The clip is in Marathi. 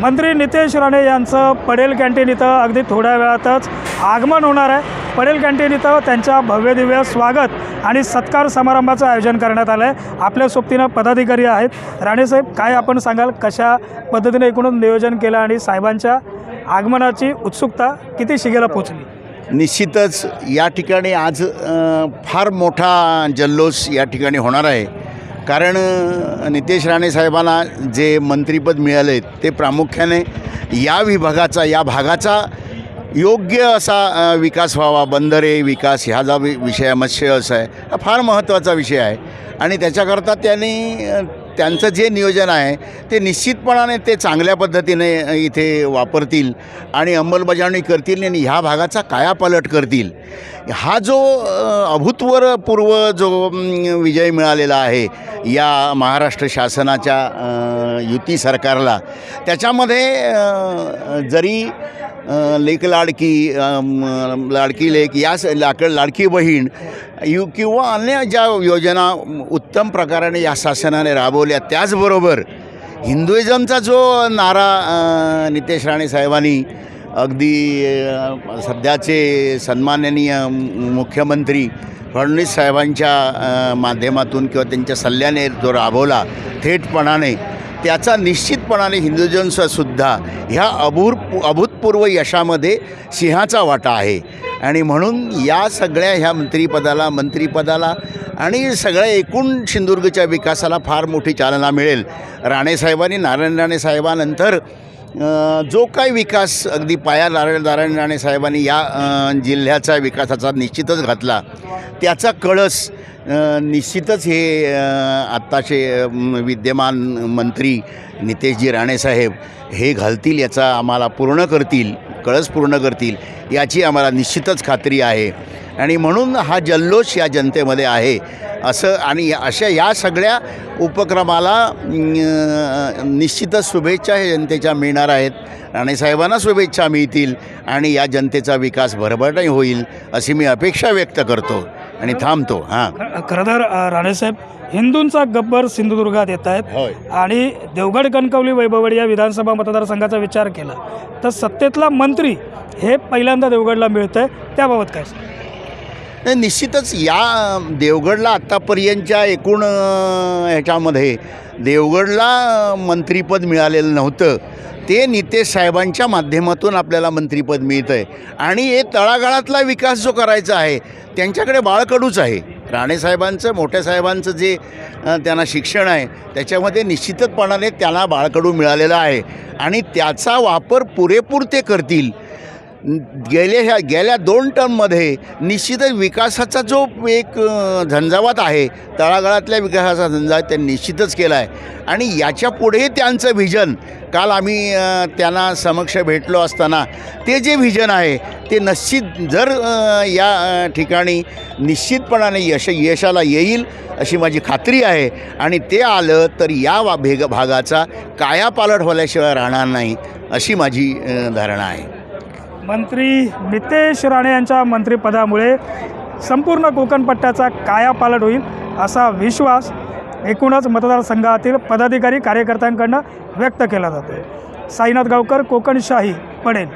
मंत्री नितेश राणे यांचं पडेल कॅन्टीन इथं अगदी थोड्या वेळातच आगमन होणार आहे. पडेल कॅन्टीन इथं त्यांच्या भव्यदिव्य स्वागत आणि सत्कार समारंभाचं आयोजन करण्यात आलं आहे आपल्या सोबतीनं पदाधिकारी आहेत. राणेसाहेब काय आपण सांगाल? कशा पद्धतीने एकूणच नियोजन केलं आणि साहेबांच्या आगमनाची उत्सुकता किती शिगेला पोचली निश्चितच या ठिकाणी आज फार मोठा जल्लोष या ठिकाणी होणार आहे. कारण नितेश राणे साहेबांना जे मंत्रीपद मिळाले ते प्रामुख्याने या विभागाचा या भागाचा योग्य असा विकास व्हावा. बंदरे विकास ह्या जा वि विषय मत्स्य व्यवसाय हा फार महत्त्वाचा विषय आहे. आणि त्याच्याकरता त्यांनी त्यांचं जे नियोजन आहे ते निश्चितपणाने ते चांगल्या पद्धतीने इथे वापरतील आणि अंमलबजावणी करतील आणि ह्या भागाचा कायापालट करतील. हा जो अभूतपूर्व जो विजय मिळालेला आहे या महाराष्ट्र शासनाच्या युती सरकारला त्याच्यामध्ये जरी लेक लाडकी लाडकी लेक या स- लाक लाडकी बहीण यु किंवा अन्य ज्या योजना उत्तम प्रकाराने या शासनाने राबवल्या त्याचबरोबर हिंदुइझमचा जो नारा नितेश राणे साहेबांनी अगदी सध्याचे सन्माननीय मुख्यमंत्री फडणवीस साहेबांच्या माध्यमातून किंवा त्यांच्या सल्ल्याने जो राबवला थेटपणाने त्याचा निश्चितपणाने हिंदुजनसुद्धा ह्या अभूर अभूतपूर्व यशामध्ये सिंहाचा वाटा आहे. आणि म्हणून या सगळ्या ह्या मंत्रीपदाला मंत्रीपदाला आणि सगळ्या एकूण सिंधुदुर्गच्या विकासाला फार मोठी चालना मिळेल. राणेसाहेबांनी नारायण राणे साहेबानंतर जो काही विकास अगदी पाया नारायण नारायण राणे साहेबांनी या जिल्ह्याचा विकासाचा निश्चितच घातला त्याचा कळस निश्चितच हे आत्ताचे विद्यमान मंत्री नितेशजी राणेसाहेब हे घालतील याचा आम्हाला पूर्ण करतील कळस पूर्ण करतील याची आम्हाला निश्चितच खात्री आहे. आणि म्हणून हा जल्लोष या जनतेमध्ये आहे. असं आणि अशा या सगळ्या उपक्रमाला निश्चितच शुभेच्छा हे जनतेच्या मिळणार आहेत. राणेसाहेबांना शुभेच्छा मिळतील आणि या जनतेचा विकास भरभराटी होईल अशी मी अपेक्षा व्यक्त करतो आणि थांबतो. हां. खरं तर राणेसाहेब हिंदूंचा गब्बर सिंधुदुर्गात येत आहेत आणि देवगड कणकवली वैभववाडी या विधानसभा मतदारसंघाचा विचार केला तर सत्तेतला मंत्री हे पहिल्यांदा देवगडला मिळतं आहे त्याबाबत काय निश्चितच या देवगडला आत्तापर्यंतच्या एकूण ह्याच्यामध्ये देवगडला मंत्रीपद मंत्रिपद मिळालेलं नव्हतं. ते नितेश साहेबांच्या माध्यमातून आपल्याला मंत्रिपद मिळतं आहे आणि हे तळागाळातला विकास जो करायचा आहे त्यांच्याकडे बाळकडूच आहे. राणेसाहेबांचं मोठ्या साहेबांचं जे त्यांना शिक्षण आहे त्याच्यामध्ये निश्चितपणाने त्यांना बाळकडू मिळालेलं आहे. आणि त्याचा वापर पुरेपूर ते करतील. गेल्या ह्या गेल्या दोन टर्ममध्ये निश्चितच विकासाचा जो एक झंझावात आहे तळागाळातल्या विकासाचा झंझावात त्यांनी निश्चितच केला आहे. आणि याच्यापुढे त्यांचं व्हिजन काल आम्ही त्यांना समक्ष भेटलो असताना ते जे व्हिजन आहे ते निश्चित जर या ठिकाणी निश्चितपणाने यश यशाला येईल अशी माझी खात्री आहे. आणि ते आलं तर या वा भेग भागाचा कायापालट होल्याशिवाय राहणार नाही अशी माझी धारणा आहे. मंत्री नितेश राणे यांच्या मंत्रिपदामुळे संपूर्ण कोकण पट्ट्याचा कायापालट होईल असा विश्वास एकूणच मतदारसंघातील पदाधिकारी कार्यकर्त्यांकडनं व्यक्त केला जातो साईनाथ गावकर कोकणशाही पडेल.